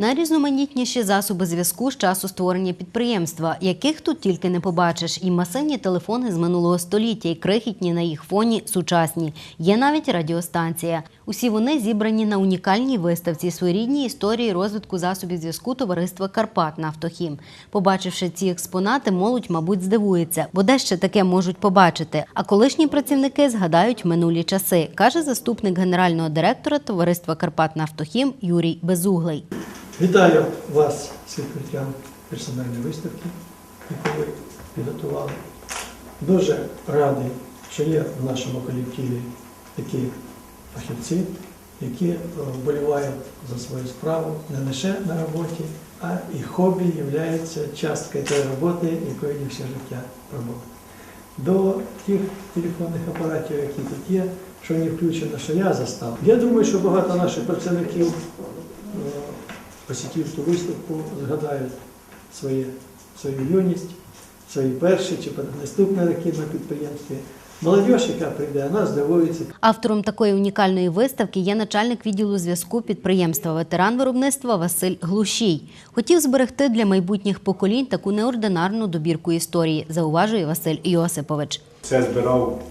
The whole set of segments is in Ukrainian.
Найрізноманітніші засоби зв'язку з часу створення підприємства, яких тут тільки не побачиш, і масивні телефони з минулого століття, і крихітні на їх фоні сучасні. Є навіть радіостанція. Усі вони зібрані на унікальній виставці своєрідній історії розвитку засобів зв'язку товариства Карпат Нафтохім. Побачивши ці експонати, молодь, мабуть, здивується, бо де ще таке можуть побачити. А колишні працівники згадають минулі часи, каже заступник генерального директора товариства Карпат Нафтохім Юрій Безуглий. Вітаю вас з відкриттям персональної виставки, яку ви підготували. Дуже радий, що є в нашому колективі такі фахівці, які е, вболівають за свою справу не лише на роботі, а і хобі є часткою тієї роботи, якою не все життя пробували. До тих телефонних апаратів, які тут є, що не включено, що я застав. Я думаю, що багато наших працівників е, посітив виставку, згадають свої, свою юність, свої перші чи наступні роки на підприємстві. Молодь, яка прийде, вона здивується. Автором такої унікальної виставки є начальник відділу зв'язку підприємства, ветеран виробництва Василь Глушій. Хотів зберегти для майбутніх поколінь таку неординарну добірку історії, зауважує Василь Йосипович. Все збирав,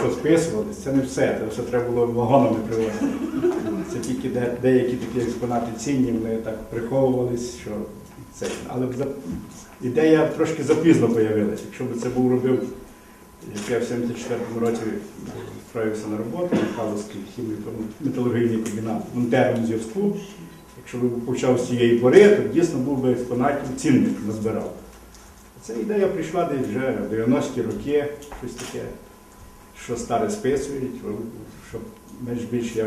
що списувалось, це не все, це все треба було вагонами привозити. Це тільки де, деякі такі експонати цінні, вони так приховувались, що це. Але ідея трошки запізно з'явилася. Якщо б це був робив, як я в 74-му році вправився на роботу, Михайловський хіміко-металургійний комбінат монтером зв'язку. Якщо б почав з цієї пори, то дійсно був би експонатів цінних назбирав. Ця ідея прийшла десь вже в 90-ті роки, щось таке, що старе списують, щоб менш більш я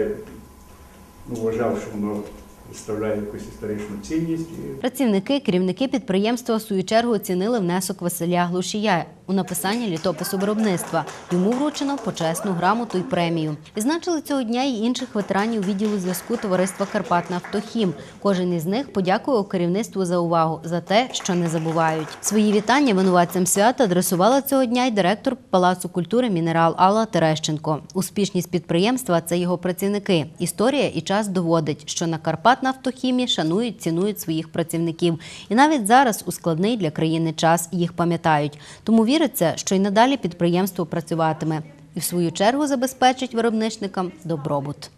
ну, вважав, що воно представляє якусь історичну цінність. Працівники, керівники підприємства в свою чергу оцінили внесок Василя Глушія у написання літопису виробництва. Йому вручено почесну грамоту й премію. Відзначили цього дня й інших ветеранів відділу зв'язку товариства Карпат Нафтохім. Кожен із них подякував керівництву за увагу за те, що не забувають. Свої вітання винуватцям свята адресувала цього дня й директор Палацу культури Мінерал Алла Терещенко. Успішність підприємства це його працівники. Історія і час доводить, що на Карпат Нафтохімі шанують, цінують своїх працівників. І навіть зараз у складний для країни час їх пам'ятають. Тому віриться, що й надалі підприємство працюватиме і в свою чергу забезпечить виробничникам добробут.